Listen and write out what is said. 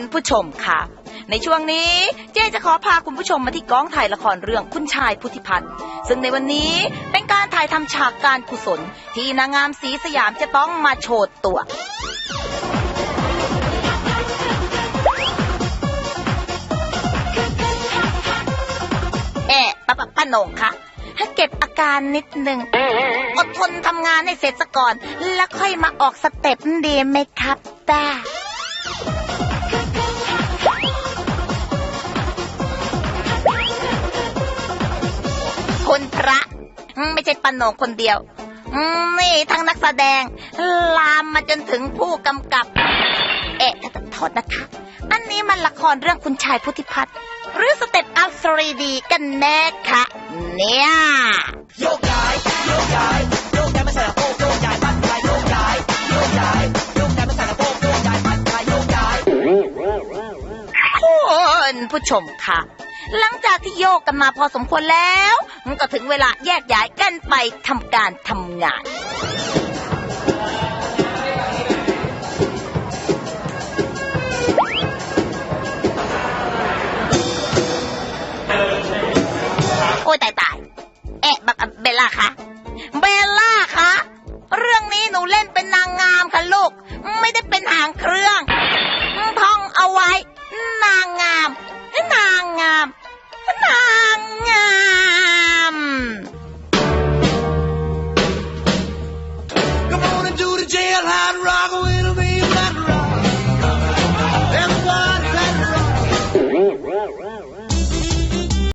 คุณผู้ชมค่ะ ในช่วงนี้เจ๊จะขอพาคุณผู้ชมมาที่กองถ่ายละครเรื่องคุณชายพุทธิพัฒน์ซึ่งในวันนี้เป็นการถ่ายทำฉากการกุศล ที่นางงามสีสยามจะต้องมาโชว์ตัว เอ๊ะป้าป้าป้าโหนงคะให้เก็บอาการนิดหนึ่งอดทนทำงานให้เสร็จซะก่อน แล้วค่อยมาออกสเต็ปดีไหมครับป้า คุณพระอืมไม่ใช่ปาโหนงคนเดียวอืมนี่ทั้งนักแสดง ลามมาจนถึงผู้กำกับ เอ๊ะโทษนะคะ อันนี้มันละครเรื่องคุณชายพุทธิพัฒน์หรือสเต็ปอัพ 3D กันแน่คะเนี่ยโยกย้ายโยกย้ายโยกย้ายมาใส่กระโปรงโยกย้ายปั้นไปโยกย้ายโยกย้ายโยกย้ายมาใส่กระโปรงโยกย้ายปั้นไปโยกย้ายคุณผู้ชมค่ะ หลังจากที่โยกกันมาพอสมควรแล้วก็ถึงเวลาแยกย้ายกันไปทำการทำงานโอ้ยตายตายเอ๊ะแบบเบลล่าคะเบลล่าคะเรื่องนี้หนูเล่นเป็นนางงามค่ะลูก ไม่ได้เป็นหางเครื่อง high rock